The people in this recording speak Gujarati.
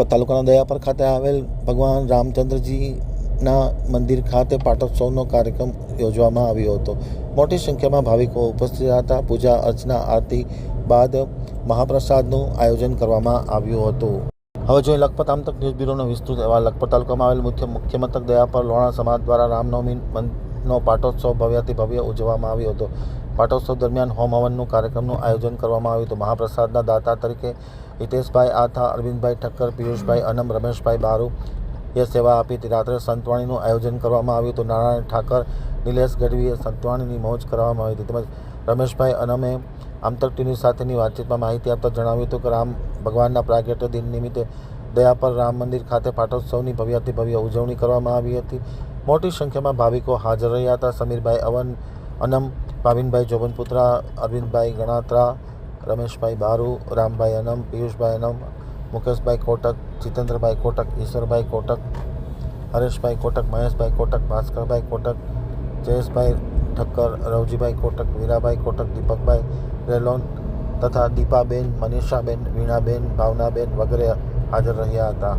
તાલુકાના દયાપર ખાતે આવેલ ભગવાન રામચંદ્રજીના મંદિર ખાતે પાટોત્સવનો કાર્યક્રમ યોજવામાં આવ્યો હતો. મોટી સંખ્યામાં ભાવિકો ઉપસ્થિત હતા. પૂજા, અર્ચના, આરતી બાદ મહાપ્રસાદનું આયોજન કરવામાં આવ્યું હતું. હવે જોઈએ લખપત આમતક ન્યૂઝ બ્યુરોનો વિસ્તૃત અહેવાલ. લખપત તાલુકામાં આવેલ મુખ્ય મુખ્ય મથક દયાપર લોણા સમાજ દ્વારા રામનવમી નો પાટોત્સવ ભવ્યથી ભવ્ય ઉજવવામાં આવ્યો હતો. પાટોત્સવ દરમિયાન હોમ હવનનું કાર્યક્રમનું આયોજન કરવામાં આવ્યું હતું. મહાપ્રસાદના દાતા તરીકે હિતેશભાઈ આથા, અરવિંદભાઈ ઠક્કર, પિયુષભાઈ અનમ, રમેશભાઈ બારુ એ સેવા આપી હતી. રાત્રે સંતવાણીનું આયોજન કરવામાં આવ્યું હતું. નારાયણ ઠાકર, નિલેશ ગઢવીએ સંતવાણીની મોજ કરવામાં આવી હતી. તેમજ રમેશભાઈ અનમે આમતક ટીવી સાથેની વાતચીતમાં માહિતી આપતા જણાવ્યું હતું કે રામ ભગવાનના પ્રાગટ્ય દિન નિમિત્તે દયા પર રામ મંદિર ખાતે પાટોત્સવની ભવ્યથી ભવ્ય ઉજવણી કરવામાં આવી હતી મોટી સંખ્યામાં ભાવિકો હાજર રહ્યા હતા સમીરભાઈ અવન અનમ ભાવિનભાઈ જોબનપુત્રા અરવિંદભાઈ ગણાત્રા રમેશભાઈ બારુ રામભાઈ અનમ પિયુષભાઈ અનમ મુકેશભાઈ કોટક જીતેન્દ્રભાઈ કોટક ઈશ્વરભાઈ કોટક હરેશભાઈ કોટક મહેશભાઈ કોટક ભાસ્કરભાઈ કોટક જયેશભાઈ ઠક્કર રવજીભાઈ કોટક વીરાભાઈ કોટક દીપકભાઈ રેલોન તથા દીપાબેન મનીષાબેન વીણાબેન ભાવનાબેન વગેરે હાજર રહ્યા હતા.